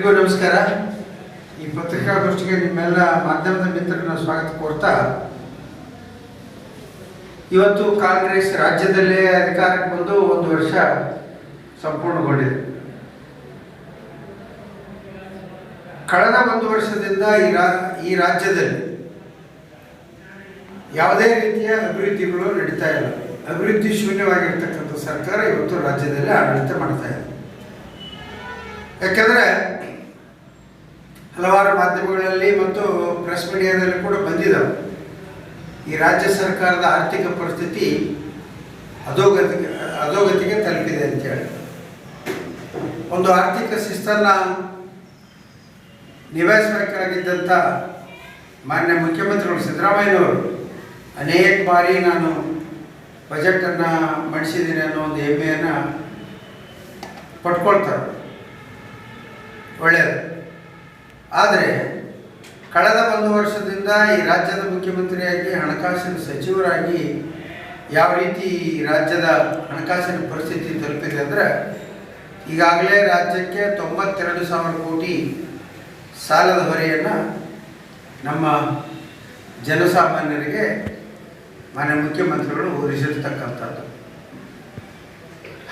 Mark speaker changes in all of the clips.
Speaker 1: ಎಲ್ರಿಗೂ ನಮಸ್ಕಾರ. ಈ ಪತ್ರಿಕಾಗೋಷ್ಠಿಗೆ ನಿಮ್ಮೆಲ್ಲ ಮಾಧ್ಯಮದ ಮಿತ್ರರನ್ನ ಸ್ವಾಗತ ಕೋರ್ತಾ, ಇವತ್ತು ಕಾಂಗ್ರೆಸ್ ರಾಜ್ಯದಲ್ಲೇ ಅಧಿಕಾರಕ್ಕೆ ಬಂದು ಒಂದು ವರ್ಷ ಸಂಪೂರ್ಣಗೊಂಡಿದೆ. ಕಳೆದ ಒಂದು ವರ್ಷದಿಂದ ಈ ರಾ, ಈ ರಾಜ್ಯದಲ್ಲಿ ಯಾವುದೇ ರೀತಿಯ ಅಭಿವೃದ್ಧಿಗಳು ನಡೀತಾ ಇಲ್ಲ. ಅಭಿವೃದ್ಧಿ ಶೂನ್ಯವಾಗಿರ್ತಕ್ಕಂಥ ಸರ್ಕಾರ ಇವತ್ತು ರಾಜ್ಯದಲ್ಲಿ ಆಡಳಿತ ಮಾಡ್ತಾ ಇದೆ. ಯಾಕೆಂದರೆ ಹಲವಾರು ಮಾಧ್ಯಮಗಳಲ್ಲಿ ಮತ್ತು ಪ್ರೆಸ್ ಮೀಡಿಯಾದಲ್ಲಿ ಕೂಡ ಬಂದಿದ್ದಾವೆ ಈ ರಾಜ್ಯ ಸರ್ಕಾರದ ಆರ್ಥಿಕ ಪರಿಸ್ಥಿತಿ ಅಧೋಗತಿಗೆ ಅಧೋಗತಿಗೆ ತಲುಪಿದೆ ಅಂತೇಳಿ ಒಂದು ಆರ್ಥಿಕ ಶಿಸ್ತನ್ನು ನಿಭಾಯಿಸಬೇಕಾಗಿದ್ದಂಥ ಮಾನ್ಯ ಮುಖ್ಯಮಂತ್ರಿಗಳು ಸಿದ್ದರಾಮಯ್ಯನವರು ಅನೇಕ ಬಾರಿ ನಾನು ಬಜೆಟನ್ನು ಮಂಡಿಸಿದ್ದೀನಿ ಅನ್ನೋ ಒಂದು ಹೆಮ್ಮೆಯನ್ನು ಪಟ್ಕೊಳ್ತಾರೆ. ಒಳ್ಳೆಯದು. ಆದರೆ ಕಳೆದ ಒಂದು ವರ್ಷದಿಂದ ಈ ರಾಜ್ಯದ ಮುಖ್ಯಮಂತ್ರಿಯಾಗಿ, ಹಣಕಾಸಿನ ಸಚಿವರಾಗಿ ಯಾವ ರೀತಿ ಈ ರಾಜ್ಯದ ಹಣಕಾಸಿನ ಪರಿಸ್ಥಿತಿ ತಲುಪಿದೆ ಅಂದರೆ ಈಗಾಗಲೇ ರಾಜ್ಯಕ್ಕೆ ತೊಂಬತ್ತೆರಡು ಸಾವಿರ ಕೋಟಿ ಸಾಲದ ಹೊರೆಯನ್ನು ನಮ್ಮ ಜನಸಾಮಾನ್ಯರಿಗೆ ಮಾನ್ಯ ಮುಖ್ಯಮಂತ್ರಿಗಳು ಹೊರಿಸಿರ್ತಕ್ಕಂಥದ್ದು.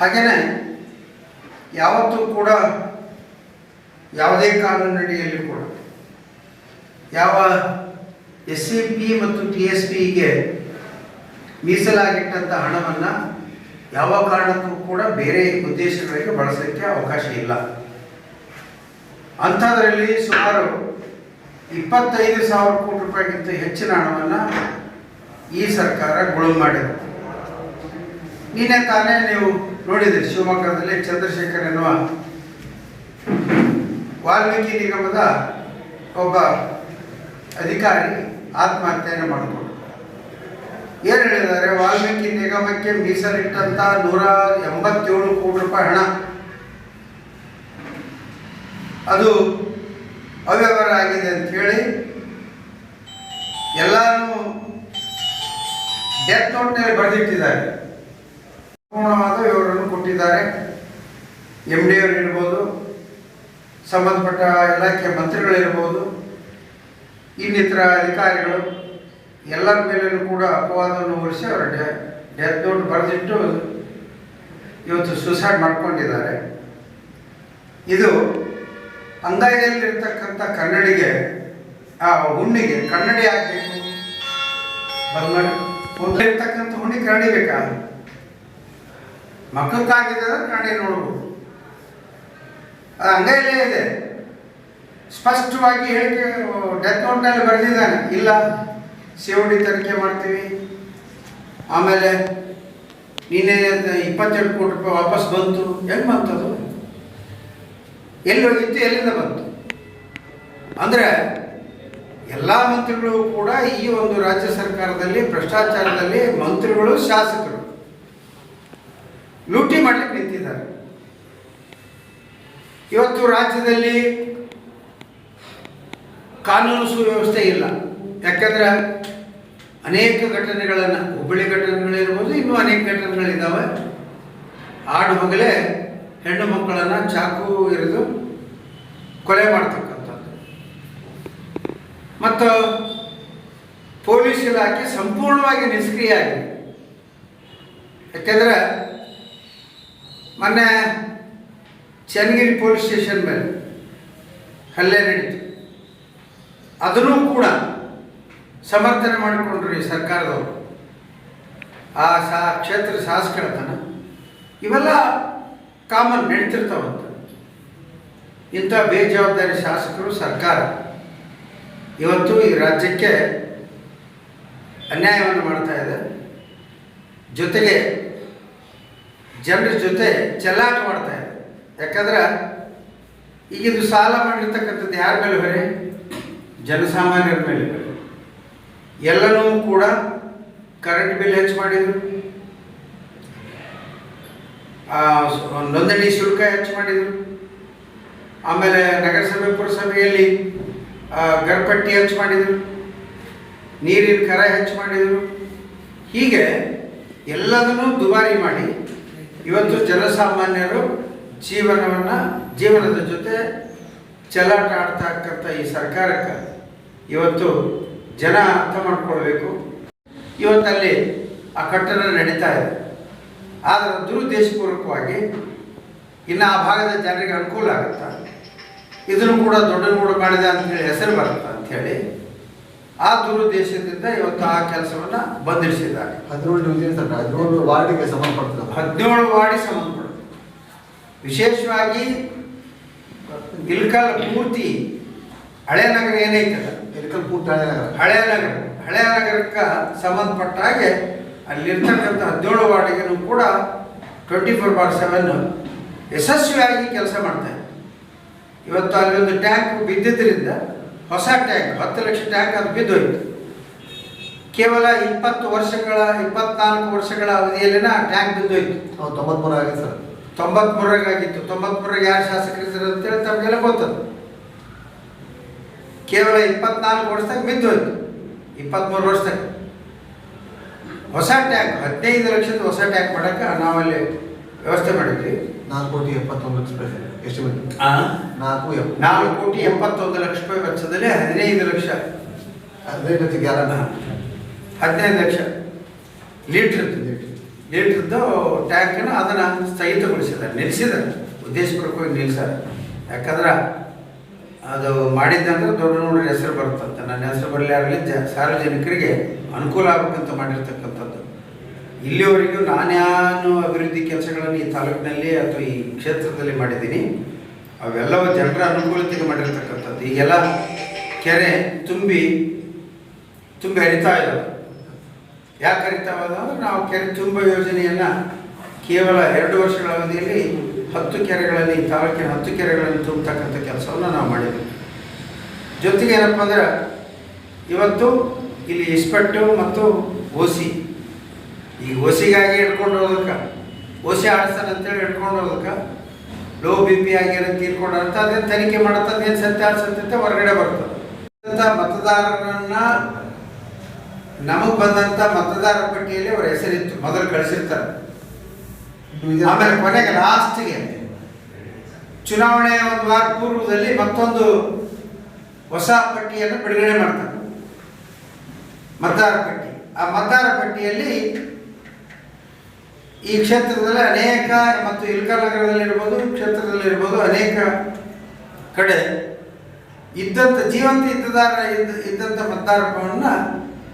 Speaker 1: ಹಾಗೆಯೇ ಯಾವತ್ತೂ ಕೂಡ ಯಾವುದೇ ಕಾನೂನಡಿಯಲ್ಲಿ ಕೂಡ. ಯಾವ ಎಸ್ ಸಿ ಪಿ ಮತ್ತು ಟಿ ಎಸ್ ಪಿಗೆ ಮೀಸಲಾಗಿಟ್ಟಂಥ ಹಣವನ್ನು ಯಾವ ಕಾರಣಕ್ಕೂ ಕೂಡ ಬೇರೆ ಉದ್ದೇಶಗಳಿಗೆ ಬಳಸಲಿಕ್ಕೆ ಅವಕಾಶ ಇಲ್ಲ. ಅಂಥದ್ರಲ್ಲಿ ಸುಮಾರು ಇಪ್ಪತ್ತೈದು ಸಾವಿರ ಕೋಟಿ ರೂಪಾಯಿಗಿಂತ ಹೆಚ್ಚಿನ ಹಣವನ್ನು ಈ ಸರ್ಕಾರ ಗುಣ ಮಾಡಿದೆ. ನಿನ್ನೆ ತಾನೇ ನೀವು ನೋಡಿದ್ರಿ ಶಿವಮೊಗ್ಗದಲ್ಲಿ ಚಂದ್ರಶೇಖರ್ ಎನ್ನುವ ವಾಲ್ಮೀಕಿ ನಿಗಮದ ಒಬ್ಬ ಅಧಿಕಾರಿ ಆತ್ಮಹತ್ಯೆಯನ್ನು ಮಾಡಿಕೊಂಡು ಏನು ಹೇಳಿದ್ದಾರೆ? ವಾಲ್ಮೀಕಿ ನಿಗಮಕ್ಕೆ ಮೀಸಲಿಟ್ಟಂತ ನೂರ ಎಂಬತ್ತೇಳು ಕೋಟಿ ರೂಪಾಯಿ ಹಣ. ಅದು ಅವ್ಯವಹಾರ ಆಗಿದೆ ಅಂತ ಹೇಳಿ ಎಲ್ಲಾನು ಡೆತ್ ನೋಟ್ನಲ್ಲಿ ಬರೆದಿಟ್ಟಿದ್ದಾರೆ. ಸಂಪೂರ್ಣವಾದ ವಿವರವನ್ನು ಕೊಟ್ಟಿದ್ದಾರೆ. ಎಂ ಡಿ ಅವರು ಇರ್ಬೋದು ಸಂಬಂಧಪಟ್ಟ ಇಲಾಖೆ ಮಂತ್ರಿಗಳಿರ್ಬೋದು, ಇನ್ನಿತರ ಅಧಿಕಾರಿಗಳು, ಎಲ್ಲರ ಮೇಲೂ ಕೂಡ ಅಪವಾದವನ್ನು ಹೊರಿಸಿ ಅವರು ಡೆತ್ ನೋಟ್ ಬರೆದಿಟ್ಟು ಇವತ್ತು ಸುಸೈಡ್ ಮಾಡ್ಕೊಂಡಿದ್ದಾರೆ. ಇದು ಅಂಗೈಯಲ್ಲಿರ್ತಕ್ಕಂಥ ಕನ್ನಡಿಗೆ, ಆ ಹುಣ್ಣಿಗೆ, ಕನ್ನಡಿ ಆಗಬೇಕು. ಬಂದ್ ಮಾಡಿ ಇರ್ತಕ್ಕಂಥ ಹುಣ್ಣಿ ಕನ್ನಡಿ ಬೇಕಾ? ಮಕ್ಕಕ್ಕಾಗಿದೆ ಅಂದ್ರೆ ಕನ್ನಡಿ ನೋಡ್ಬೋದು. ಅಂಗೈಯಲ್ಲೇ ಇದೆ. ಸ್ಪಷ್ಟವಾಗಿ ಹೇಳಿಕೆ ಡೆತ್ ನೋಟ್ನಲ್ಲಿ ಬರೆದಿದ್ದಾನೆ. ಇಲ್ಲ ಸಿ ಡಿ ತನಿಖೆ ಮಾಡ್ತೀವಿ. ಆಮೇಲೆ, ನಿನ್ನೆ ಇಪ್ಪತ್ತೆರಡು ಕೋಟಿ ರೂಪಾಯಿ ವಾಪಸ್ ಬಂತು. ಹೆಂಗೆ ಬಂತದು ಎಲ್ಲಿ ಹೋಗಿತ್ತು, ಎಲ್ಲಿಂದ ಬಂತು? ಅಂದರೆ, ಎಲ್ಲ ಮಂತ್ರಿಗಳು ಕೂಡ ಈ ಒಂದು ರಾಜ್ಯ ಸರ್ಕಾರದಲ್ಲಿ, ಭ್ರಷ್ಟಾಚಾರದಲ್ಲಿ ಮಂತ್ರಿಗಳು, ಶಾಸಕರು ಲೂಟಿ ಮಾಡ್ಲಿಕ್ಕೆ ನಿಂತಿದ್ದಾರೆ. ಇವತ್ತು ರಾಜ್ಯದಲ್ಲಿ ಕಾನೂನು ಸುವ್ಯವಸ್ಥೆ ಇಲ್ಲ. ಯಾಕಂದ್ರೆ ಅನೇಕ ಘಟನೆಗಳನ್ನು, ಹುಬ್ಬಳ್ಳಿ ಘಟನೆಗಳಿರ್ಬೋದು, ಇನ್ನೂ ಅನೇಕ ಘಟನೆಗಳಿದ್ದಾವೆ ಆಡು ಮಗಲೇ ಹೆಣ್ಣು ಮಕ್ಕಳನ್ನು ಚಾಕು ಇರಿದು ಕೊಲೆ ಮಾಡ್ತಕ್ಕಂಥದ್ದು. ಮತ್ತು ಪೊಲೀಸ್ ಇಲಾಖೆ ಸಂಪೂರ್ಣವಾಗಿ ನಿಷ್ಕ್ರಿಯ ಆಗಿದೆ. ಯಾಕೆಂದರೆ ಮೊನ್ನೆ ಚನ್ನಗಿರಿ ಪೊಲೀಸ್ ಸ್ಟೇಷನ್ ಮೇಲೆ ಹಲ್ಲೆ ನಡೀತು. ಅದನ್ನು ಕೂಡ ಸಮರ್ಥನೆ ಮಾಡಿಕೊಂಡ್ರು ಈ ಸರ್ಕಾರದವರು. ಆ ಸಾ ಕ್ಷೇತ್ರ ಶಾಸಕರತನ. ಇವೆಲ್ಲ ಕಾಮನ್ ನಡೀತಿರ್ತಾವಂತ. ಇಂಥ ಬೇಜವಾಬ್ದಾರಿ ಶಾಸಕರು ಸರ್ಕಾರ. ಇವತ್ತು ಈ ರಾಜ್ಯಕ್ಕೆ ಅನ್ಯಾಯವನ್ನು ಮಾಡ್ತಾ ಇದೆ. ಜೊತೆಗೆ ಜನರ ಜೊತೆ ಚೆಲ್ಲಾಟ ಮಾಡ್ತಾ ಇದೆ. ಯಾಕಂದ್ರೆ ಈಗ ಇದು ಸಾಲ ಮಾಡಿರ್ತಕ್ಕಂಥದ್ದು ಯಾರ ಮೇಲೆ ಹೊರೆ? ಜನಸಾಮಾನ್ಯರ ಮೇಲೆ ಎಲ್ಲನೂ ಕೂಡ ಕರೆಂಟ್ ಬಿಲ್ ಹೆಚ್ಚು ಮಾಡಿದರು. ನೋಂದಣಿ ಶುಲ್ಕ ಹೆಚ್ಚು ಮಾಡಿದರು. ಆಮೇಲೆ ನಗರಸಭೆ, ಪುರಸಭೆಯಲ್ಲಿ ಗರ್ಪಟ್ಟಿ ಹೆಚ್ಚು ಮಾಡಿದರು. ನೀರಿನ ಕರ ಹೆಚ್ಚು ಮಾಡಿದರು. ಹೀಗೆ ಎಲ್ಲದನ್ನೂ ದುಬಾರಿ ಮಾಡಿ ಇವತ್ತು ಜನಸಾಮಾನ್ಯರು ಜೀವನವನ್ನು ಜೀವನದ ಜೊತೆ ಚಲಾಟ ಆಡ್ತಾ ಇರ್ತಕ್ಕಂಥ ಈ ಸರ್ಕಾರಕ್ಕೆ ಇವತ್ತು ಜನ ಅರ್ಥ ಮಾಡಿಕೊಳ್ಬೇಕು. ಇವತ್ತಲ್ಲಿ ಆ ಕಟ್ಟಡ ನಡೀತಾ ಇದೆ. ಆದರೆ ದುರುದ್ದೇಶಪೂರ್ವಕವಾಗಿ ಇನ್ನು ಆ ಭಾಗದ ಜನರಿಗೆ ಅನುಕೂಲ ಆಗುತ್ತಾ? ಇದನ್ನು ಕೂಡ ದೊಡ್ಡನಗೂಡು ಮಾಡಿದೆ ಅಂತೇಳಿ ಹೆಸರು ಬರುತ್ತೆ ಅಂಥೇಳಿ ಆ ದುರುದ್ದೇಶದಿಂದ ಇವತ್ತು ಆ ಕೆಲಸವನ್ನು ಬಂಧಿಸಿದ್ದಾರೆ.
Speaker 2: ಹದಿನೇಳು ವಾರ್ಡಿಗೆ ಸಂಬಂಧಪಡ್ತದೆ
Speaker 1: ಹದಿನೇಳು ವಾರ್ಡಿಗೆ ಸಂಬಂಧಪಡುತ್ತೆ ವಿಶೇಷವಾಗಿ ಗಿಲ್ಕಲ್ ಪೂರ್ತಿ ಹಳೆ ನಗರ ಏನೈತಲ್ಲ
Speaker 2: ದಿಲ್ಕಲ್ ಪೂರ್ತಿ ಹಳೆ ನಗರ.
Speaker 1: ಹಳೆ ನಗರ. ಹಳೆ ನಗರಕ್ಕೆ ಸಂಬಂಧಪಟ್ಟ ಹಾಗೆ ಅಲ್ಲಿರ್ತಕ್ಕಂಥ ಹದಿನೇಳು ವಾರ್ಡಿಗೂ ಕೂಡ ಟ್ವೆಂಟಿ ಫೋರ್ ಬಾರ್ ಸೆವೆನ್ ಯಶಸ್ವಿಯಾಗಿ ಕೆಲಸ ಮಾಡ್ತಾರೆ ಇವತ್ತು ಅಲ್ಲೊಂದು ಒಂದು ಟ್ಯಾಂಕ್ ಬಿದ್ದಿದ್ದರಿಂದ ಹೊಸ ಟ್ಯಾಂಕ್ ಹತ್ತು ಲಕ್ಷ ಟ್ಯಾಂಕ್ ಅದು ಬಿದ್ದೋಯ್ತು. ಕೇವಲ ಇಪ್ಪತ್ತು ವರ್ಷಗಳ ಇಪ್ಪತ್ನಾಲ್ಕು ವರ್ಷಗಳ ಅವಧಿಯಲ್ಲಿನ ಟ್ಯಾಂಕ್ ಬಿದ್ದೋಯ್ತು.
Speaker 2: ತೊಂಬತ್ಮೂರು ಆಗಿದೆ ಸರ್.
Speaker 1: ತೊಂಬತ್ಮೂರಾಗಿತ್ತು ತೊಂಬತ್ಮೂರಾಗ ಯಾರು ಶಾಸಕರಿದ್ದಾರೆ ಅಂತೇಳಿ ತಮಗೆಲ್ಲ ಗೊತ್ತದು. ಕೇವಲ ಇಪ್ಪತ್ನಾಲ್ಕು ವರ್ಷದಾಗ ಬಿದ್ದೋಯ್ತು. ಇಪ್ಪತ್ತ್ಮೂರು ವರ್ಷದಾಗ. ಹೊಸ ಟ್ಯಾಂಕ್ ಹದಿನೈದು ಲಕ್ಷದ ಹೊಸ ಟ್ಯಾಂಕ್ ಮಾಡಕ್ಕೆ ನಾವಲ್ಲಿ ವ್ಯವಸ್ಥೆ ಮಾಡಿದ್ವಿ.
Speaker 2: ನಾಲ್ಕು ಕೋಟಿ ಎಪ್ಪತ್ತೊಂದು ಲಕ್ಷ ರೂಪಾಯಿ ಎಷ್ಟು ನಾಲ್ಕು ಎಪ್
Speaker 1: ನಾಲ್ಕು ಕೋಟಿ ಎಪ್ಪತ್ತೊಂದು ಲಕ್ಷ ರೂಪಾಯಿ ವೆಚ್ಚದಲ್ಲಿ ಹದಿನೈದು ಲಕ್ಷ.
Speaker 2: ಹದಿನೈದು ಲಕ್ಷ ಗ್ಯಾರನ್ನ
Speaker 1: ಹದಿನೈದು ಲಕ್ಷ. ಲೀಟ್ರ್. ಲೀಟ್ರದ್ದು ಟ್ಯಾಂಕನ್ನು ಅದನ್ನು ಸ್ಥಗಿತಗೊಳಿಸಿದ್ದಾರೆ, ನಿಲ್ಲಿಸಿದ್ದಾರೆ. ಉದ್ದೇಶಪೂರ್ವಕವಾಗಿ ನಿಲ್ಲಿಸಿದ್ದಾರೆ. ಯಾಕಂದ್ರೆ ಅದು ಮಾಡಿದ್ದಂದ್ರೆ ದೊಡ್ಡ ನೋಡಿ ಹೆಸರು ಬರುತ್ತಂತೆ ನನ್ನ ಹೆಸರು ಬರಲಾರಲಿ ಜ, ಸಾರ್ವಜನಿಕರಿಗೆ ಅನುಕೂಲ ಆಗಬೇಕಂತ ಮಾಡಿರ್ತಕ್ಕಂಥದ್ದು. ಇಲ್ಲಿವರೆಗೂ ನಾನ್ಯಾನು ಅಭಿವೃದ್ಧಿ ಕೆಲಸಗಳನ್ನು ಈ ತಾಲೂಕಿನಲ್ಲಿ ಅಥವಾ ಈ ಕ್ಷೇತ್ರದಲ್ಲಿ ಮಾಡಿದ್ದೀನಿ. ಅವೆಲ್ಲವೂ ಜನರ ಅನುಕೂಲತೆಗೆ ಮಾಡಿರ್ತಕ್ಕಂಥದ್ದು. ಈಗೆಲ್ಲ ಕೆರೆ ತುಂಬಿ ತುಂಬಿ ಹರಿತಾ ಇದ್ದಾವೆ ಯಾಕೆ ಕರಿತಾವಲ್ಲ ನಾವು ಕೆರೆ ತುಂಬ ಯೋಜನೆಯನ್ನು ಕೇವಲ ಎರಡು ವರ್ಷಗಳ ಅವಧಿಯಲ್ಲಿ ಹತ್ತು ಕೆರೆಗಳಲ್ಲಿ, ತಾಲೂಕಿನ ಹತ್ತು ಕೆರೆಗಳನ್ನು ತುಂಬತಕ್ಕಂಥ ಕೆಲಸವನ್ನು ನಾವು ಮಾಡಿದ್ವಿ. ಜೊತೆಗೆ ಏನಪ್ಪ ಅಂದ್ರೆ, ಇವತ್ತು ಇಲ್ಲಿ ಇಸ್ಪೆಟ್ಟು ಮತ್ತು ಓಸಿ. ಈ ಓಸಿಗಾಗಿ ಹಿಡ್ಕೊಂಡು ಹೋಗೋದಕ್ಕೆ ಓಸಿ ಆಡಿಸ್ತಾನೆ ಅಂತೇಳಿ ಹಿಡ್ಕೊಂಡು ಹೋಗೋದಕ್ಕೆ ಲೋ ಬಿ ಪಿ ಆಗಿರೋ ತೀರ್ಕೊಂಡಂತ ಅದೇನು ತನಿಖೆ ಮಾಡುತ್ತೆ ಅದೇನು ಸತ್ಯ ಅನ್ಸತ್ತೆ ಹೊರಗಡೆ ಬರ್ತದೆ. ಮತದಾರರನ್ನ ನಮಗೆ ಬಂದಂತ ಮತದಾರ ಪಟ್ಟಿಯಲ್ಲಿ ಅವ್ರ ಹೆಸರಿತ್ತು ಮೊದಲು ಕಳಿಸಿರ್ತಾರೆ. ಆಮೇಲೆ ಕೊನೆಗೆ ಲಾಸ್ಟ್ಗೆ ಚುನಾವಣೆಯ ಒಂದು ವಾರ ಪೂರ್ವದಲ್ಲಿ ಮತ್ತೊಂದು ಹೊಸ ಪಟ್ಟಿಯನ್ನು ಬಿಡುಗಡೆ ಮಾಡ್ತಾರೆ. ಮತದಾರ ಪಟ್ಟಿ. ಆ ಮತದಾರ ಪಟ್ಟಿಯಲ್ಲಿ ಈ ಕ್ಷೇತ್ರದಲ್ಲಿ ಅನೇಕ ಮತ್ತು ಇಲ್ಕಲ್ ನಗರದಲ್ಲಿರ್ಬೋದು ಕ್ಷೇತ್ರದಲ್ಲಿರ್ಬೋದು ಅನೇಕ ಕಡೆ ಇದ್ದಂಥ ಜೀವಂತ ಇದ್ದದಾರ ಇದ್ದ ಇದ್ದಂಥ ಮತದಾರವನ್ನು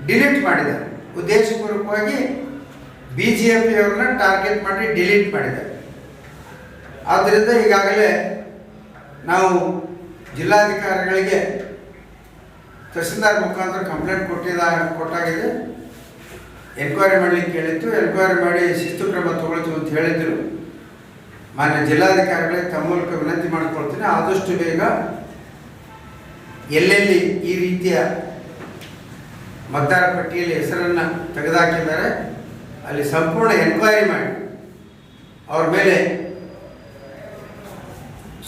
Speaker 1: ಡಿಲೀಟ್ ಮಾಡಿದ್ದಾರೆ ಉದ್ದೇಶಪೂರ್ವಕವಾಗಿ ಬಿ ಜೆ ಪಿಯವ್ರನ್ನ ಟಾರ್ಗೆಟ್ ಮಾಡಿ ಡಿಲೀಟ್ ಮಾಡಿದ್ದಾರೆ ಆದ್ದರಿಂದ ಈಗಾಗಲೇ ನಾವು ಜಿಲ್ಲಾಧಿಕಾರಿಗಳಿಗೆ ತಹಸೀಲ್ದಾರ್ ಮುಖಾಂತರ ಕಂಪ್ಲೇಂಟ್ ಕೊಟ್ಟಿದ ಕೊಟ್ಟಾಗಿದೆ. ಎನ್ಕ್ವೈರಿ ಮಾಡಲಿಕ್ಕೆ ಕೇಳಿತ್ತು. ಎನ್ಕ್ವೈರಿ ಮಾಡಿ ಶಿಸ್ತು ಕ್ರಮ ತಗೊಳ್ತೀವಿ ಅಂತ ಹೇಳಿದ್ರು. ಮಾನ್ಯ ಜಿಲ್ಲಾಧಿಕಾರಿಗಳಿಗೆ ತಮ್ಮ ಮೂಲಕ ವಿನಂತಿ ಮಾಡಿಕೊಳ್ತೀನಿ. ಆದಷ್ಟು ಬೇಗ ಎಲ್ಲೆಲ್ಲಿ ಈ ರೀತಿಯ ಮತದಾರ ಪಟ್ಟಿಯಲ್ಲಿ ಹೆಸರನ್ನು ತೆಗೆದುಹಾಕಿದ್ದಾರೆ ಅಲ್ಲಿ ಸಂಪೂರ್ಣ ಎನ್ಕ್ವೈರಿ ಮಾಡಿ. ಅವ್ರ ಮೇಲೆ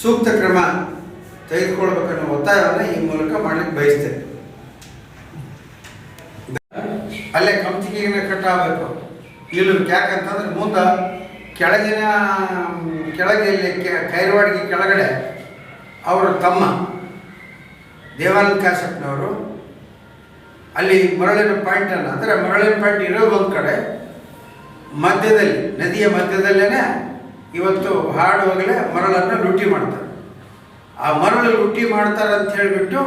Speaker 1: ಸೂಕ್ತ ಕ್ರಮ ತೆಗೆದುಕೊಳ್ಬೇಕನ್ನೋ ಒತ್ತಾಯವನ್ನು ಈ ಮೂಲಕ ಮಾಡಲಿಕ್ಕೆ ಬಯಸ್ತೇನೆ. ಅಲ್ಲೇ ಕಂಪ್ನಿಗೆ ಕಟ್ಟಾಗಬೇಕು. ಇಲ್ಲಿ ಯಾಕಂತಂದ್ರೆ ಮುಂದೆ ಕೆಳಗಿನ, ಕೆಳಗೆ ಇಲ್ಲಿ ಕೈರವಾಡಿಗೆ ಕೆಳಗಡೆ ಅವರು ತಮ್ಮ ದೇವಾನಂದ ಕಾಶ್ಯಪ್ನವರು ಅಲ್ಲಿ ಮರಳಿನ ಪಾಯಿಂಟನ್ನು ಅಂದರೆ ಮರಳಿನ ಪಾಯಿಂಟ್ ಇರೋ ಒಂದು ಕಡೆ, ಮಧ್ಯದಲ್ಲಿ, ನದಿಯ ಮಧ್ಯದಲ್ಲೇ ಇವತ್ತು ಹಾಡುವಾಗಲೇ ಮರಳನ್ನು ಲುಟ್ಟಿ ಮಾಡ್ತಾರೆ. ಆ ಮರಳು ಲುಟ್ಟಿ ಮಾಡ್ತಾರೆ ಅಂತ ಹೇಳಿಬಿಟ್ಟು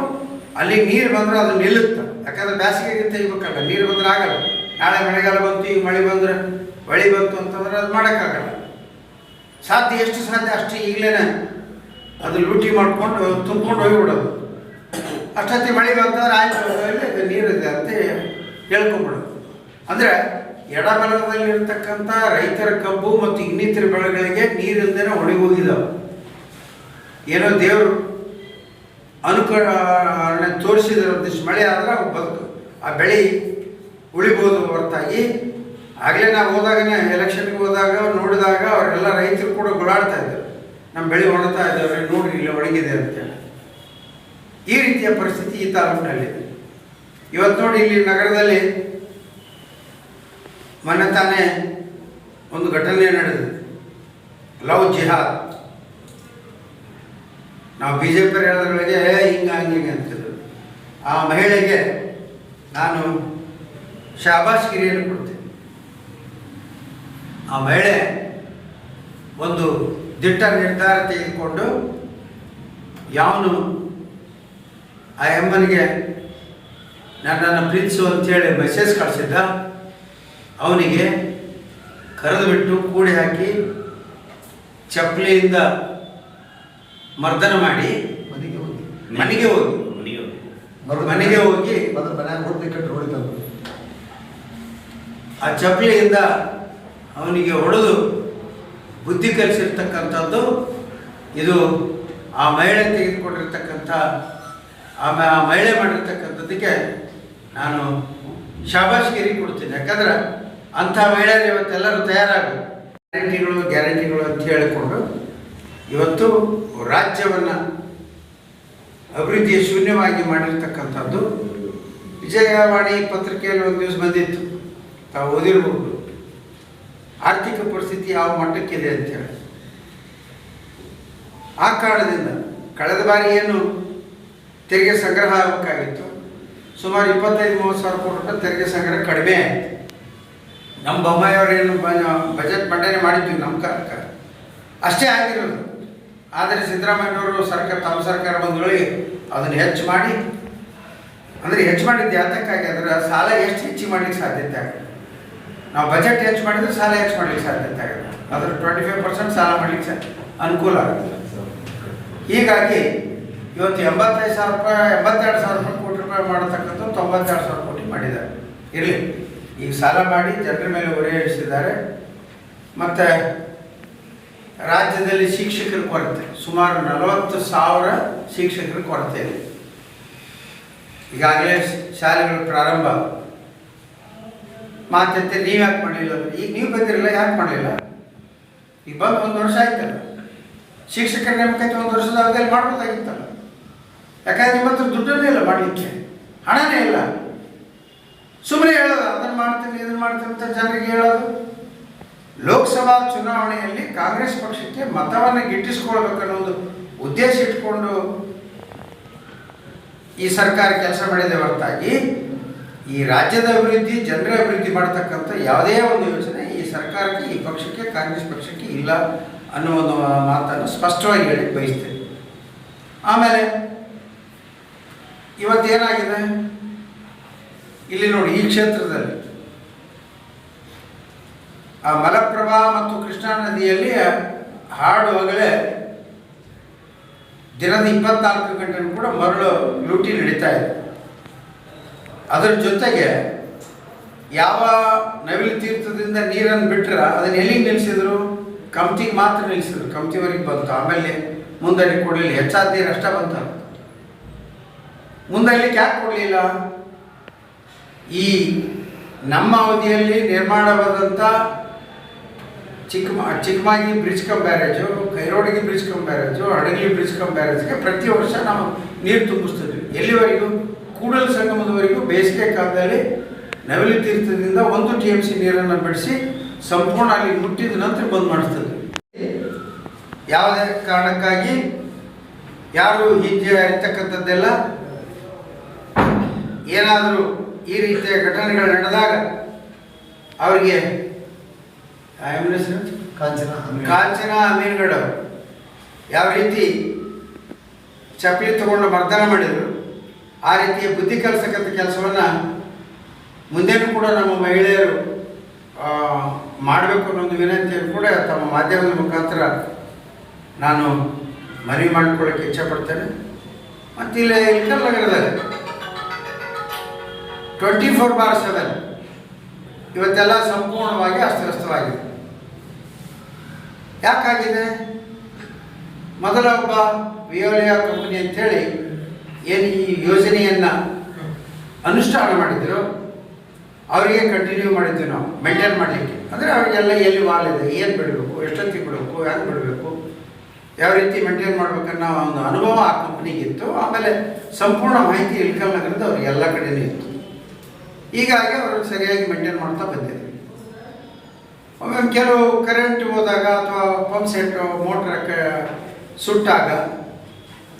Speaker 1: ಅಲ್ಲಿ ನೀರು ಬಂದ್ರೆ ಅದು ನಿಲ್ಲುತ್ತೆ. ಯಾಕಂದ್ರೆ ಬೇಸಿಗೆಗೆ ತೆಗಿಬೇಕಲ್ಲ ನೀರು ಬಂದ್ರೆ ಆಗಲ್ಲ. ನಾಳೆ ಮಳೆಗಾಲ ಬಂತು ಈಗ ಮಳೆ ಬಂದ್ರೆ ಮಳೆ ಬಂತು ಅಂತಂದ್ರೆ ಅದು ಮಾಡೋಕ್ಕಾಗಲ್ಲ. ಸಾಧ್ಯ ಎಷ್ಟು ಸಾಧ್ಯ ಅಷ್ಟು ಈಗಲೇ ಅದು ಲೂಟಿ ಮಾಡ್ಕೊಂಡು ತುಂಬ್ಕೊಂಡು ಹೋಗಿಬಿಡೋದು. ಅಷ್ಟೊತ್ತಿ ಮಳೆ ಬಂತಂದ್ರೆ ಅದು ನೀರಿದೆ ಅಂತ ಹೇಳ್ಕೊಂಬಿಡೋದು ಅಂದರೆ ಎಡಬಲದಲ್ಲಿರ್ತಕ್ಕಂಥ ರೈತರ ಕಬ್ಬು ಮತ್ತು ಇನ್ನಿತರ ಬೆಳೆಗಳಿಗೆ ನೀರಿಲ್ಲದೆ ಒಣಗಿ ಹೋಗಿದ್ದಾವೆ ಏನೋ ದೇವರು ಅನುಕರಣೆ ತೋರಿಸಿದ್ರೆ ಒಂದಿಷ್ಟು ಮಳೆ ಆದ್ರೆ ಬದುಕು ಆ ಬೆಳೆ ಉಳಿಬೋದು ಹೊರತಾಗಿ ಆಗಲೇ ನಾವು ಹೋದಾಗನೇ ಎಲೆಕ್ಷನ್ಗೆ ಹೋದಾಗ ನೋಡಿದಾಗ ಅವರೆಲ್ಲ ರೈತರು ಕೂಡ ಗುಳಾಡ್ತಾ ಇದ್ದರು ನಮ್ಮ ಬೆಳೆ ಒಣತಾ ಇದ್ದಾವೆ ನೋಡಿ ಇಲ್ಲಿ ಒಣಗಿದೆ ಅಂತೇಳಿ ಈ ರೀತಿಯ ಪರಿಸ್ಥಿತಿ ಈ ತಾಲೂಕಿನಲ್ಲಿದೆ ಇವತ್ತು ನೋಡಿ ಇಲ್ಲಿ ನಗರದಲ್ಲಿ ಮೊನ್ನೆ ತಾನೇ ಒಂದು ಘಟನೆ ನಡೆದಿದೆ. ಲವ್ ಜಿಹಾದ್. ನಾವು ಬಿ ಜೆ ಪಿ ಹೇಳಿದ್ರೊಳಗೆ ಹಿಂಗೆ ಹಂಗೆ ಅಂತಿದ್ರು ಆ ಮಹಿಳೆಗೆ ನಾನು ಶಾಬಾಷ್ ಕಿರಿಯನ್ನು ಕೊಡ್ತೀನಿ. ಆ ಮಹಿಳೆ ಒಂದು ದಿಟ್ಟ ನಿರ್ಧಾರ ತೆಗೆದುಕೊಂಡು ಯಾವನು ಆ ಅಮ್ಮನಿಗೆ ನಾನು ನನ್ನ ಪ್ರೀತಿಸು ಅಂತೇಳಿ ಮೆಸೇಜ್ ಕಳಿಸಿದ್ದ. ಅವನಿಗೆ ಕರೆದು ಬಿಟ್ಟು ಕೂಡಿ ಹಾಕಿ ಚಪ್ಪಲಿಯಿಂದ ಮರ್ದನ ಮಾಡಿ
Speaker 2: ಮನೆಗೆ ಹೋಗಿ.
Speaker 1: ಮನೆಗೆ ಹೋಗಿ.
Speaker 3: ಮನೆಗೆ ಹೋಗಿ.
Speaker 1: ಆ ಚಪ್ಪಲಿಯಿಂದ ಅವನಿಗೆ ಹೊಡೆದು ಬುದ್ಧಿ ಕಲಿಸಿರ್ತಕ್ಕಂಥದ್ದು ಇದು ಆ ಮಹಿಳೆ ತೆಗೆದುಕೊಂಡಿರ್ತಕ್ಕಂಥ ಆಮೇಲೆ ಆ ಮಹಿಳೆ ಮಾಡಿರ್ತಕ್ಕಂಥದ್ದಕ್ಕೆ ನಾನು ಶಾಬಾಷ್ಗಿರಿ ಕೊಡ್ತೀನಿ. ಯಾಕಂದ್ರೆ ಅಂಥ ಮಹಿಳೆಯರು ಇವತ್ತೆಲ್ಲರೂ ತಯಾರಾಗು. ಗ್ಯಾರಂಟಿಗಳು ಗ್ಯಾರಂಟಿಗಳು ಅಂತ ಹೇಳಿಕೊಂಡು ಇವತ್ತು ರಾಜ್ಯವನ್ನು ಅಭಿವೃದ್ಧಿಯ ಶೂನ್ಯವಾಗಿ ಮಾಡಿರ್ತಕ್ಕಂಥದ್ದು ವಿಜಯವಾಣಿ ಪತ್ರಿಕೆಯಲ್ಲಿ ಒಂದು ದಿವಸ ಬಂದಿತ್ತು. ತಾವು ಓದಿರ್ಬೋದು. ಆರ್ಥಿಕ ಪರಿಸ್ಥಿತಿ ಯಾವ ಮಟ್ಟಕ್ಕಿದೆ ಅಂತೇಳಿ ಆ ಕಾರಣದಿಂದ ಕಳೆದ ಬಾರಿ ಏನು ತೆರಿಗೆ ಸಂಗ್ರಹ ಆಗಬೇಕಾಗಿತ್ತು. ಸುಮಾರು ಇಪ್ಪತ್ತೈದು ಮೂವತ್ತು ಸಾವಿರ ಕೋಟಿ ರೂಪಾಯಿ ತೆರಿಗೆ ಸಂಗ್ರಹ ಕಡಿಮೆ ಆಯಿತು. ನಮ್ಮ ಬೊಮ್ಮಾಯಿಯವರೇನು ಬಜೆಟ್ ಮಂಡನೆ ಮಾಡಿದ್ವಿ ನಮ್ಮ ಕಾಲಕ್ಕೆ. ಅಷ್ಟೇ ಆಗಿರೋದು. ಆದರೆ ಸಿದ್ದರಾಮಯ್ಯನವರು ಸರ್ಕಾರ ತಮ್ಮ ಸರ್ಕಾರ ಬಂದೊಳಗೆ ಅದನ್ನು ಹೆಚ್ಚು ಮಾಡಿ ಅಂದರೆ ಹೆಚ್ಚು ಮಾಡಿದ್ದು ಯಾತಕ್ಕಾಗಿ ಅಂದ್ರೆ ಸಾಲ ಎಷ್ಟು ಹೆಚ್ಚು ಮಾಡ್ಲಿಕ್ಕೆ ಸಾಧ್ಯತೆ ಆಗುತ್ತೆ ನಾವು ಬಜೆಟ್ ಹೆಚ್ಚು ಮಾಡಿದರೆ ಸಾಲ ಹೆಚ್ಚು ಮಾಡ್ಲಿಕ್ಕೆ ಸಾಧ್ಯತೆ ಆಗುತ್ತೆ ಅದರ ಟ್ವೆಂಟಿ ಫೈವ್ ಪರ್ಸೆಂಟ್ ಸಾಲ ಮಾಡ್ಲಿಕ್ಕೆ ಅನುಕೂಲ ಆಗುತ್ತೆ ಹೀಗಾಗಿ ಇವತ್ತು ಎಂಬತ್ತೈದು ಸಾವಿರ ರೂಪಾಯಿ, ಎಂಬತ್ತೆರಡು ಸಾವಿರ ರೂಪಾಯಿ ಕೋಟಿ ರೂಪಾಯಿ ಮಾಡತಕ್ಕಂಥ ತೊಂಬತ್ತೆರಡು ಸಾವಿರ ಕೋಟಿ ಮಾಡಿದ್ದಾರೆ. ಇರಲಿ. ಈಗ ಸಾಲ ಮಾಡಿ ಜನರ ಮೇಲೆ ಹೊರೆ ಇಳಿಸಿದ್ದಾರೆ ಮತ್ತು ರಾಜ್ಯದಲ್ಲಿ ಶಿಕ್ಷಕರ ಕೊರತೆ. ಸುಮಾರು ನಲವತ್ತು ಸಾವಿರ ಶಿಕ್ಷಕರ ಕೊರತೆ ಇದೆ. ಈಗಾಗಲೇ ಶಾಲೆಗಳು ಪ್ರಾರಂಭ ಮಾತಂತೆ ನೀವು ಯಾಕೆ ಮಾಡಲಿಲ್ಲ? ಈಗ ನೀವು ಬಂದಿರಲಿಲ್ಲ ಯಾಕೆ ಮಾಡಲಿಲ್ಲ? ಈಗ ಬಂದು ಒಂದು ವರ್ಷ ಆಯ್ತಲ್ಲ. ಶಿಕ್ಷಕರ ನೇಮಕಾತಿ ಒಂದು ವರ್ಷದ ಅವಧಿಯಲ್ಲಿ ಮಾಡ್ಬೋದಾಗಿತ್ತಲ್ಲ. ಯಾಕಂದ್ರೆ ನಿಮ್ಮ ಹತ್ರ ದುಡ್ಡನ್ನೇ ಇಲ್ಲ ಮಾಡಲಿಕ್ಕೆ. ಹಣನೇ ಇಲ್ಲ. ಸುಮ್ಮನೆ ಹೇಳೋದು, ಅದನ್ನು ಮಾಡ್ತೀನಿ, ಇದನ್ನು ಮಾಡ್ತೀನಿ ಅಂತ ಜನರಿಗೆ ಹೇಳೋದು. ಲೋಕಸಭಾ ಚುನಾವಣೆಯಲ್ಲಿ ಕಾಂಗ್ರೆಸ್ ಪಕ್ಷಕ್ಕೆ ಮತವನ್ನು ಗಿಟ್ಟಿಸ್ಕೊಳ್ಬೇಕು ಅನ್ನೋ ಒಂದು ಉದ್ದೇಶ ಇಟ್ಕೊಂಡು ಈ ಸರ್ಕಾರ ಕೆಲಸ ಮಾಡಿದೆ ಹೊರತಾಗಿ ಈ ರಾಜ್ಯದ ಅಭಿವೃದ್ಧಿ, ಜನರ ಅಭಿವೃದ್ಧಿ ಮಾಡತಕ್ಕಂಥ ಯಾವುದೇ ಒಂದು ಯೋಚನೆ ಈ ಸರ್ಕಾರಕ್ಕೆ, ಈ ಪಕ್ಷಕ್ಕೆ, ಕಾಂಗ್ರೆಸ್ ಪಕ್ಷಕ್ಕೆ ಇಲ್ಲ ಅನ್ನೋ ಒಂದು ಮಾತನ್ನು ಸ್ಪಷ್ಟವಾಗಿ ಹೇಳಿ ಬಯಸ್ತೇನೆ. ಆಮೇಲೆ ಇವತ್ತೇನಾಗಿದೆ ಇಲ್ಲಿ ನೋಡಿ, ಈ ಕ್ಷೇತ್ರದಲ್ಲಿ. ಆ ಮಲಪ್ರಭಾ ಮತ್ತು ಕೃಷ್ಣಾ ನದಿಯಲ್ಲಿ ಹಾಡುವಾಗಲೇ ದಿನದ ಇಪ್ಪತ್ನಾಲ್ಕು ಗಂಟೆ ಕೂಡ ಮರಳು ಲೂಟಿ ನಡೀತಾ ಇದೆ. ಅದರ ಜೊತೆಗೆ ಯಾವ ನವಿಲು ತೀರ್ಥದಿಂದ ನೀರನ್ನು ಬಿಟ್ಟರೆ ಅದನ್ನ ಎಲ್ಲಿಗೆ ನಿಲ್ಲಿಸಿದ್ರು? ಕಮ್ತಿಗೆ ಮಾತ್ರ ನಿಲ್ಲಿಸಿದ್ರು. ಕಮ್ತಿವರೆಗೆ ಬಂತು. ಆಮೇಲೆ ಮುಂದಡಿ ಕೊಡಲಿ ಹೆಚ್ಚಾದ ನೀರು ಅಷ್ಟೇ ಬಂತ. ಮುಂದಡ್ಲಿಕ್ಕೆ ಯಾಕೆ ಕೊಡಲಿಲ್ಲ? ಈ ನಮ್ಮ ಅವಧಿಯಲ್ಲಿ ನಿರ್ಮಾಣವಾದಂಥ ಚಿಕ್ಕ ಚಿಕ್ಕಮಾಗಿ ಬ್ರಿಡ್ಜ್ ಕಮ್ ಬ್ಯಾರೇಜು, ಕೈರೋಡಿಗೆ ಬ್ರಿಡ್ಜ್ ಕಮ್ ಬ್ಯಾರೇಜು ಅಡಗಿ ಬ್ರಿಡ್ಜ್ ಕಮ್ ಬ್ಯಾರೇಜ್ಗೆ ಪ್ರತಿ ವರ್ಷ ನಾವು ನೀರು ತುಂಬಿಸ್ತಿದ್ವಿ. ಎಲ್ಲಿವರೆಗೂ? ಕೂಡಲ ಸಂಗಮದವರೆಗೂ ಬೇಸಿಗೆ ಕಾಲದಲ್ಲಿ ನವಿಲು ತೀರ್ಥದಿಂದ ಒಂದು ಟಿ ಎಂ ಸಿ ನೀರನ್ನು ಬಿಡಿಸಿ ಸಂಪೂರ್ಣ ಅಲ್ಲಿ ಮುಟ್ಟಿದ ನಂತರ ಬಂದ್ ಮಾಡಿಸ್ತದೆ ಯಾವುದೇ ಕಾರಣಕ್ಕಾಗಿ ಯಾರು ಹೀಗೆ ಇರ್ತಕ್ಕಂಥದ್ದೆಲ್ಲ ಏನಾದರೂ ಈ ರೀತಿಯ ಘಟನೆಗಳು ನಡೆದಾಗ ಅವರಿಗೆ
Speaker 2: ಕಾಂಚನ.
Speaker 1: ಕಾಂಚನ ಅಮೀನ್ಗಡ ಯಾವ ರೀತಿ ಚಪ್ಪಲಿ ತಗೊಂಡು ಮರ್ದನ ಮಾಡಿದರು ಆ ರೀತಿಯ ಬುದ್ಧಿ ಕಲಿಸಕ್ಕಂಥ ಕೆಲಸವನ್ನು ಮುಂದೆ ಕೂಡ ನಮ್ಮ ಮಹಿಳೆಯರು ಮಾಡಬೇಕು ಅನ್ನೋ ಒಂದು ವಿನಂತಿಯನ್ನು ಕೂಡ ತಮ್ಮ ಮಾಧ್ಯಮದ ಮುಖಾಂತರ ನಾನು ಮನವಿ ಮಾಡಿಕೊಳ್ಳೋಕ್ಕೆ ಇಚ್ಛೆಪಡ್ತೇನೆ ಮತ್ತು ಇಲ್ಲೇ ಇಲ್ಕಲ್ ನಗರದಲ್ಲಿ ಟ್ವೆಂಟಿ ಫೋರ್ ಬಾರ್ ಸೆವೆನ್ ಇವತ್ತೆಲ್ಲ ಸಂಪೂರ್ಣವಾಗಿ ಅಸ್ತವ್ಯಸ್ತವಾಗಿದೆ. ಯಾಕಾಗಿದೆ? ಮೊದಲ ಒಬ್ಬ ವಿಯೋಲಿಯಾ ಕಂಪನಿ ಅಂತೇಳಿ ಏನು ಈ ಯೋಜನೆಯನ್ನು ಅನುಷ್ಠಾನ ಮಾಡಿದ್ರು. ಅವರಿಗೆ ಕಂಟಿನ್ಯೂ ಮಾಡಿದ್ವಿ ನಾವು ಮೇಂಟೈನ್ ಮಾಡಲಿಕ್ಕೆ. ಅಂದರೆ ಅವರಿಗೆಲ್ಲ ಎಲ್ಲಿ ವಾಲ್ ಇದೆ, ಏನು ಬಿಡಬೇಕು, ಎಷ್ಟೊತ್ತಿಗೆ ಬಿಡಬೇಕು ಯಾವ್ದು ಬಿಡಬೇಕು, ಯಾವ ರೀತಿ ಮೇಂಟೈನ್ ಮಾಡ್ಬೇಕನ್ನೋ ಒಂದು ಅನುಭವ ಆ ಕಂಪ್ನಿಗಿತ್ತು ಆಮೇಲೆ ಸಂಪೂರ್ಣ ಮಾಹಿತಿ ಇಲ್ಕಲ್ ನಗರದ ಅವ್ರಿಗೆ ಎಲ್ಲ ಕಡೆನೂ ಇತ್ತು. ಹೀಗಾಗಿ ಅವರು ಸರಿಯಾಗಿ ಮೇಂಟೈನ್ ಮಾಡ್ತಾ ಬಂದಿದೆ ಒಮ್ಮೆ ಕೆಲವು ಕರೆಂಟ್ ಹೋದಾಗ ಅಥವಾ ಪಂಪ್ ಸೆಟ್ ಮೋಟ್ರ್ ಸುಟ್ಟಾಗ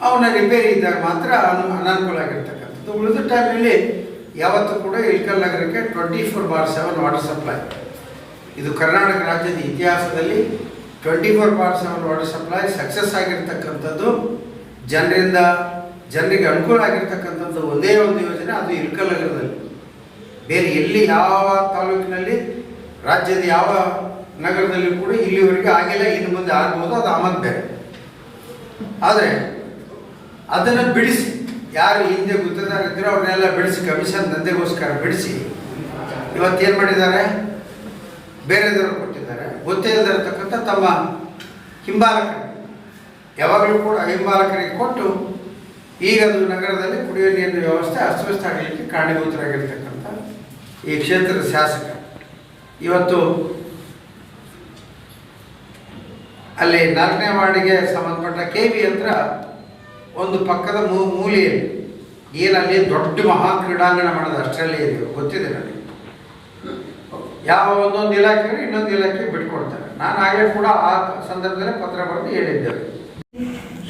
Speaker 1: ಅವನ ರಿಪೇರಿ ಇದ್ದಾಗ ಮಾತ್ರ ಅನು, ಅನಾನುಕೂಲ ಆಗಿರ್ತಕ್ಕಂಥದ್ದು. ಉಳಿದ ಟೈಮಲ್ಲಿ ಯಾವತ್ತೂ ಕೂಡ ಇಳ್ಕಲ್ ನಗರಕ್ಕೆ twenty four bar seven water supply ಇದು ಕರ್ನಾಟಕ ರಾಜ್ಯದ ಇತಿಹಾಸದಲ್ಲಿ twenty four bar seven water supply success ಆಗಿರ್ತಕ್ಕಂಥದ್ದು. ಜನರಿಂದ, ಜನರಿಗೆ ಅನುಕೂಲ ಆಗಿರ್ತಕ್ಕಂಥದ್ದು ಒಂದೇ ಒಂದು ಯೋಜನೆ, ಅದು ಇಳ್ಕಲ್ ನಗರದಲ್ಲಿ. ಬೇರೆ ಎಲ್ಲಿ ಯಾವ ತಾಲೂಕಿನಲ್ಲಿ, ರಾಜ್ಯದ ಯಾವ ನಗರದಲ್ಲಿ ಕೂಡ ಇಲ್ಲಿವರೆಗೆ ಆಗಿಲ್ಲ, ಇನ್ನು ಮುಂದೆ ಆಗ್ಬೋದು, ಅದು ಬೇರೆ. ಆದರೆ ಅದನ್ನು ಬಿಡಿಸಿ, ಯಾರು ಹಿಂದೆ ಗುತ್ತದಾರಿದ್ರು ಅವ್ರನ್ನೆಲ್ಲ ಬಿಡಿಸಿ, ಕಮಿಷನ್ ದಂಧೆಗೋಸ್ಕರ ಬಿಡಿಸಿ, ಇವತ್ತೇನು ಮಾಡಿದ್ದಾರೆ? ಬೇರೆದವರು ಕೊಟ್ಟಿದ್ದಾರೆ. ಗೊತ್ತೇ ಇಲ್ಲದಿರತಕ್ಕಂಥ ತಮ್ಮ ಹಿಂಬಾಲಕರು. ಯಾವಾಗಲೂ ಕೂಡ ಹಿಂಬಾಲಕರಿಗೆ ಕೊಟ್ಟು, ಈಗ ಅದು ನಗರದಲ್ಲಿ ಕುಡಿಯುವ ನೀರಿನ ವ್ಯವಸ್ಥೆ ಅಸ್ತವ್ಯಸ್ತ ಆಗಲಿಕ್ಕೆ ಕಾರಣೀಭೂತರಾಗಿರ್ತಕ್ಕಂಥ ಈ ಕ್ಷೇತ್ರದ ಶಾಸಕ. ಇವತ್ತು ಅಲ್ಲಿ ನಾಲ್ಕನೇ ವಾರ್ಡಿಗೆ ಸಂಬಂಧಪಟ್ಟ ಕೆ ವಿ ಹತ್ರ ಒಂದು ಪಕ್ಕದ ಮೂ ಮೂಲೆಯಲ್ಲಿ ಏನಲ್ಲಿ ದೊಡ್ಡ ಮಹಾ ಕ್ರೀಡಾಂಗಣ ಮಾಡೋದು ಅಷ್ಟರಲ್ಲಿ ಇದೆ, ಗೊತ್ತಿದೆ ನನಗೆ. ಯಾವ ಒಂದೊಂದು ಇಲಾಖೆ ಇನ್ನೊಂದು ಇಲಾಖೆ ಬಿಟ್ಕೊಡ್ತಾರೆ. ನಾನು ಆಗಲೇ ಕೂಡ ಆ ಸಂದರ್ಭದಲ್ಲಿ ಪತ್ರ ಬರೆದು ಹೇಳಿದ್ದೇವೆ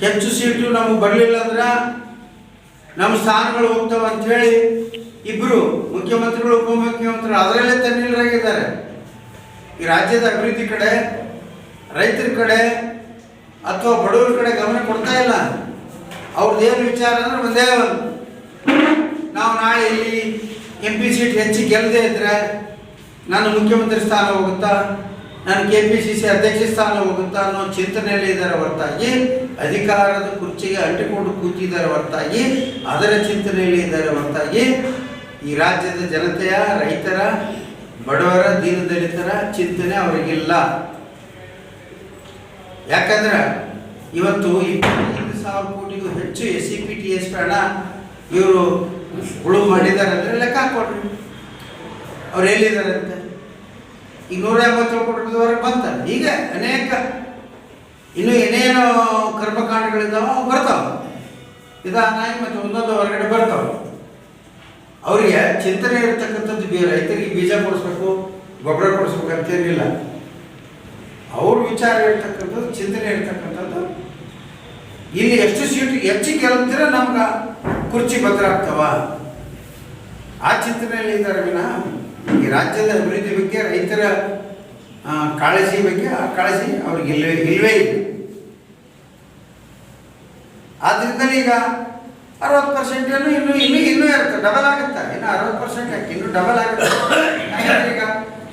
Speaker 1: ಹೆಚ್ಚು ಸೀಟು ನಮಗೆ ಬರಲಿಲ್ಲ ಅಂದ್ರೆ ನಮ್ಮ ಸ್ಥಾನಗಳು ಹೋಗ್ತವೆ ಅಂತ ಹೇಳಿ ಇಬ್ಬರು ಮುಖ್ಯಮಂತ್ರಿಗಳು, ಉಪಮುಖ್ಯಮಂತ್ರಿಗಳು ಅದರಲ್ಲೇ ತನ್ನಿಲ್ಲರಾಗಿದ್ದಾರೆ ಈ ರಾಜ್ಯದ ಅಭಿವೃದ್ಧಿ ಕಡೆ, ರೈತರ ಕಡೆ ಅಥವಾ ಬಡವರ ಕಡೆ ಗಮನ ಕೊಡ್ತಾ ಇಲ್ಲ. ಅವ್ರದ್ದು ಏನು ವಿಚಾರ ಅಂದ್ರೆ ಒಂದೇ ಒಂದು. ನಾವು ನಾಳೆ ಇಲ್ಲಿ ಎಂ ಪಿ ಸೀಟ್ ಹೆಚ್ಚು ಗೆಲ್ಲದೆ ಇದ್ರೆ ನಾನು ಮುಖ್ಯಮಂತ್ರಿ ಸ್ಥಾನ ಹೋಗುತ್ತಾ? ನನ್ನ ಕೆ ಪಿ ಸಿ ಸಿ ಅಧ್ಯಕ್ಷ ಸ್ಥಾನ ಹೋಗುತ್ತ ಅನ್ನೋ ಚಿಂತನೆಯಲ್ಲಿ ಇದ್ದಾರೆ ಹೊರತಾಗಿ, ಅಧಿಕಾರದ ಕುರ್ಚಿಗೆ ಅಂಟಿಕೊಂಡು ಕೂತಿದ್ದಾರೆ ಹೊರತಾಗಿ, ಅದರ ಚಿಂತನೆಯಲ್ಲಿ ಇದ್ದಾರೆ ಹೊರತಾಗಿ, ಈ ರಾಜ್ಯದ ಜನತೆಯ ರೈತರ, ಬಡವರ, ದೀನದಲಿತರ ಚಿಂತನೆ ಅವರಿಗಿಲ್ಲ. ಯಾಕಂದ್ರೆ ಇವತ್ತು ಇಪ್ಪತ್ತೈದು ಸಾವಿರ ಕೋಟಿಗೂ ಹೆಚ್ಚು S C P T S ಹಣ ಇವರು ಉಳು ಮಾಡಿದ್ದಾರೆ ಅಂದರೆ ಲೆಕ್ಕ ಹಾಕೊಡ್ರಿ ಅವ್ರು ಎಲ್ಲಿದ್ದಾರೆ ಅಂತ ಈಗ ನೂರ ಎಂಬತ್ತೇಳು ಕೋಟಿ ರೂಪಾಯಿವರೆಗೆ ಬಂತಾರೆ ಹೀಗೆ ಅನೇಕ, ಇನ್ನು ಏನೇನು ಕರ್ಮಕಾಂಡಗಳಿದ್ದಾವ ಅವು ಬರ್ತಾವ. ನಿಧಾನಾಗಿ ಮತ್ತು ಒಂದೊಂದು ಹೊರಗಡೆ ಬರ್ತಾವ. ಅವರಿಗೆ ಚಿಂತನೆ ಇರತಕ್ಕಂಥದ್ದು ಬಿ ರೈತರಿಗೆ ಬೀಜ ಕೊಡಿಸ್ಬೇಕು, ಗೊಬ್ಬರ ಕೊಡಿಸ್ಬೇಕು ಅಂತೇನಿಲ್ಲ ಅವ್ರ ವಿಚಾರ ಇರ್ತಕ್ಕಂಥದ್ದು, ಚಿಂತನೆ ಇರ್ತಕ್ಕಂಥದ್ದು. ಇಲ್ಲಿ ಎಷ್ಟು ಸೀಟ್, ಹೆಚ್ಚು ಗೆಲ್ತೀರ ನಮ್ಗೆ ಕುರ್ಚಿ ಭದ್ರ ಆಗ್ತವ. ಆ ಚಿಂತನೆಯಲ್ಲಿ ಇದ್ದಾರೆ ವಿನ. ಈ ರಾಜ್ಯದ ಅಭಿವೃದ್ಧಿ ಬಗ್ಗೆ ರೈತರ ಕಾಳಜಿ ಬಗ್ಗೆ, ಆ ಕಾಳಜಿ ಅವ್ರಿಗೆ ಇಲ್ಲವೇ ಇಲ್ಲವೇ ಇಲ್ಲ ಆದ್ರಿಂದಲೇ ಈಗ ಅರವತ್ತು ಪರ್ಸೆಂಟ್ ಏನು ಇನ್ನು, ಇನ್ನೂ ಇನ್ನೂ ಇರುತ್ತೆ ಡಬಲ್ ಆಗುತ್ತೆ. ಇನ್ನು ಅರವತ್ತು ಪರ್ಸೆಂಟ್ ಯಾಕೆ? ಇನ್ನೂ ಡಬಲ್ ಆಗುತ್ತೆ. ಈಗ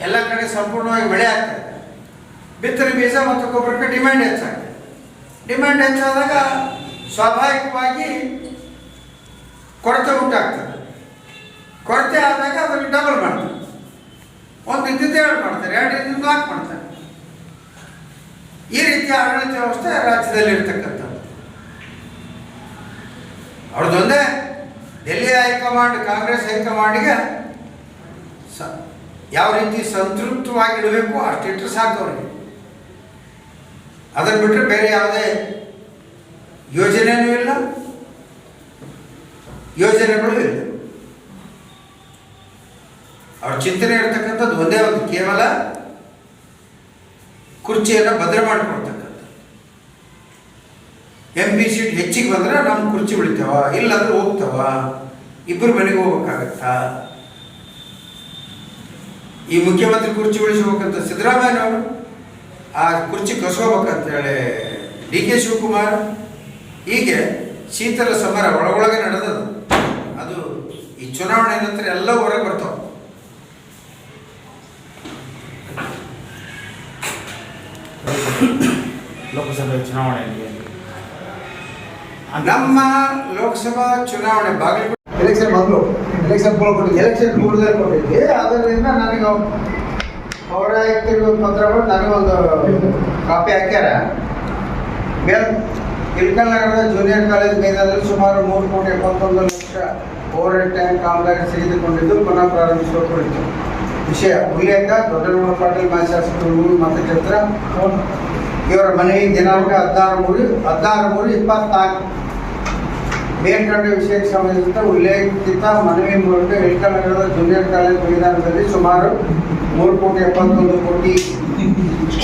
Speaker 1: ಎಲ್ಲ ಕಡೆ ಸಂಪೂರ್ಣವಾಗಿ ಮಳೆ ಆಗ್ತದೆ ಬಿತ್ತನೆ ಬೀಜ ಮತ್ತು ಗೊಬ್ಬರಕ್ಕೆ ಡಿಮ್ಯಾಂಡ್ ಹೆಚ್ಚಾಗುತ್ತೆ ಡಿಮ್ಯಾಂಡ್ ಹೆಚ್ಚಾದಾಗ ಸ್ವಾಭಾವಿಕವಾಗಿ ಕೊರತೆ ಉಂಟಾಗ್ತದೆ. ಕೊರತೆ ಆದಾಗ ಅದನ್ನು ಡಬಲ್ ಮಾಡ್ತಾರೆ. ಒಂದು ಇದ್ದಿದ್ದು ಎರಡು ಮಾಡ್ತಾರೆ, ಎರಡು ಇದ್ದಿದ್ದು ನಾಲ್ಕು ಮಾಡ್ತಾರೆ. ಈ ರೀತಿಯ ಆಡಳಿತ ವ್ಯವಸ್ಥೆ ರಾಜ್ಯದಲ್ಲಿ ಇರ್ತಕ್ಕಂಥದ್ದು ಅವ್ರದ್ದೊಂದೇ ಡೆಲ್ಲಿ ಹೈಕಮಾಂಡ್, ಕಾಂಗ್ರೆಸ್ ಹೈಕಮಾಂಡ್ಗೆ ಸ ಯಾವ ರೀತಿ ಸಂತೃಪ್ತವಾಗಿಡಬೇಕು ಅಷ್ಟಿಟ್ಟರೆ ಸಾಕು ಅವರಿಗೆ. ಅದನ್ನು ಬಿಟ್ಟರೆ ಬೇರೆ ಯಾವುದೇ ಯೋಜನೆಯೂ ಇಲ್ಲ. ಯೋಜನೆಗಳು ಇಲ್ಲ. ಅವ್ರ ಚಿಂತನೆ ಇರ್ತಕ್ಕಂಥದ್ದು ಒಂದೇ ಒಂದು, ಕೇವಲ ಕುರ್ಚಿಯನ್ನು ಭದ್ರ ಮಾಡಿಕೊಡ್ತಕ್ಕಂಥದ್ದು ಎಂ ಪಿ ಸೀಟ್ ಹೆಚ್ಚಿಗೆ ಬಂದ್ರೆ ನಮ್ಮ ಕುರ್ಚಿ ಉಳಿತಾವ, ಇಲ್ಲಾಂದ್ರೆ ಹೋಗ್ತಾವ ಇಬ್ಬರು ಮನೆಗೆ ಹೋಗ್ಬೇಕಾಗತ್ತಾ? ಈ ಮುಖ್ಯಮಂತ್ರಿ ಕುರ್ಚಿ ಉಳಿಸ್ಬೇಕಂತ ಸಿದ್ದರಾಮಯ್ಯನವರು, ಆ ಕುರ್ಚಿ ಕಸ್ಕೋಬೇಕಂತೇಳಿ ಡಿ ಕೆ ಶಿವಕುಮಾರ್, ಹೀಗೆ ಶೀತಲ ಸಮರ ಒಳಗೊಳಗೆ ನಡೆದದು ಅದು ಈ ಚುನಾವಣೆ ನಂತರ ಎಲ್ಲ ಹೊರಗೆ ಬರ್ತಾವ.
Speaker 2: ಲೋಕಸಭೆ ಚುನಾವಣೆಯಲ್ಲಿ
Speaker 1: ನಮ್ಮ ಲೋಕಸಭಾ ಚುನಾವಣೆ ಬಾಗಲಕೋಟೆ
Speaker 3: ಎಲೆಕ್ಷನ್ ಮೊದಲು ಎಲೆಕ್ಷನ್ ಪೂರ್ವ ಕೊಟ್ಟಿದ್ದೆ
Speaker 1: ಎಲೆಕ್ಷನ್ ಪೂರ್ವದಲ್ಲಿ ಕೊಟ್ಟಿದ್ದೆ. ಅದರಿಂದ ನನಗೆ ಅವರ ಪತ್ರ ಕೊಟ್ಟು ನನಗೊಂದು ಕಾಪಿ ಹಾಕ್ಯಾರ. ಮೇಲ್ ಇಲ್ಕಲ್ ನಗರದ ಜೂನಿಯರ್ ಕಾಲೇಜ್ ಮೈದಾನದಲ್ಲಿ ಸುಮಾರು ಮೂರು ಕೋಟಿ ಎಪ್ಪತ್ತೊಂದು ಲಕ್ಷ ಓವರ್ ಟೈಮ್ ಟ್ಯಾಂಕ್ ಕಾಮಗಾರಿ ತೆಗೆದುಕೊಂಡಿದ್ದು ಪುನಃ ಪ್ರಾರಂಭಿಸುವ ಕುರಿತು. ವಿಷಯ. ಉಲ್ಲೇಖ ದೊಡ್ಡಗೌಡ ಪಾಟೀಲ್ ಮಾಜಿ ಶಾಸಕರು ಮತಕ್ಷೇತ್ರ ಇವರ ಮನೆಯ ದಿನಾಂಕ ಹದಿನಾರು ಮೂರು ಹದಿನಾರು ಮೂರು ಇಪ್ಪತ್ನಾಲ್ಕು. ಮೇಲ್ಕಂಡ ವಿಷಯಕ್ಕೆ ಸಂಬಂಧಿಸಿದ ಉಲ್ಲೇಖಿತ ಮನವಿ ಮೂಲಕ ಇಳಕಲ್ ಜೂನಿಯರ್ ಕಾಲೇಜ್ ಮೈದಾನದಲ್ಲಿ ಸುಮಾರು ಮೂರು ಕೋಟಿ ಎಪ್ಪತ್ತೊಂದು ಕೋಟಿ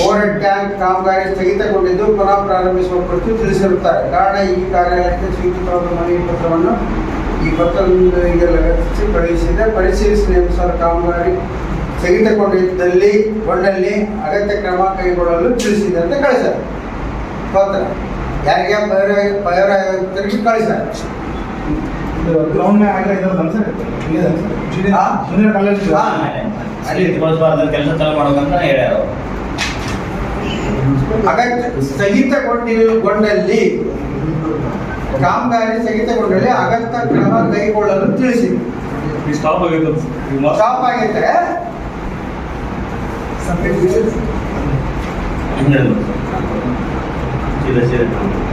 Speaker 1: ಓವರ್ ಟ್ಯಾಂಕ್ ಕಾಮಗಾರಿ ಸ್ಥಗಿತಗೊಂಡಿದ್ದು ಪುನಃ ಪ್ರಾರಂಭಿಸುವ ಕುರಿತು ತಿಳಿಸಿರುತ್ತಾರೆ. ಕಾರಣ ಈ ಕಾರ್ಯಾಲಯಕ್ಕೆ ಸ್ವೀಕೃತವಾದ ಮನವಿ ಪತ್ರವನ್ನು ಈ ಪತ್ರದೊಂದಿಗೆ ಕಳುಹಿಸಿದೆ. ಪರಿಶೀಲಿಸಿದ ಅನುಸಾರ ಕಾಮಗಾರಿ ಸ್ಥಗಿತಗೊಂಡಿದ್ದಲ್ಲಿ ಗೊಂಡಲ್ಲಿ ಅಗತ್ಯ ಕ್ರಮ ಕೈಗೊಳ್ಳಲು ತಿಳಿಸಿದೆ ಅಂತ ಕಳಿಸ್ತಾರೆ ಪತ್ರ ಯಾರಿಗೆ ಪೌರ ಪೈರ ಆಯುಕ್ತರಿಗೆ
Speaker 4: ಅವ್ರು.
Speaker 1: ಅಗತ್ಯ ಸ್ಥಗಿತಗೊಂಡಿಗೊಂಡಲ್ಲಿ ಕಾಮಗಾರಿ ಸ್ಥಗಿತಗೊಂಡಲ್ಲಿ ಅಗತ್ಯ ಕ್ರಮ ಕೈಗೊಳ್ಳಲು ತಿಳಿಸಿದೆ
Speaker 4: ಸ್ಟಾಪ್ ಆಗೈತೆ
Speaker 1: ಸ್ಟಾಪ್ ಆಗೈತೆ.
Speaker 4: 三今天记得现脸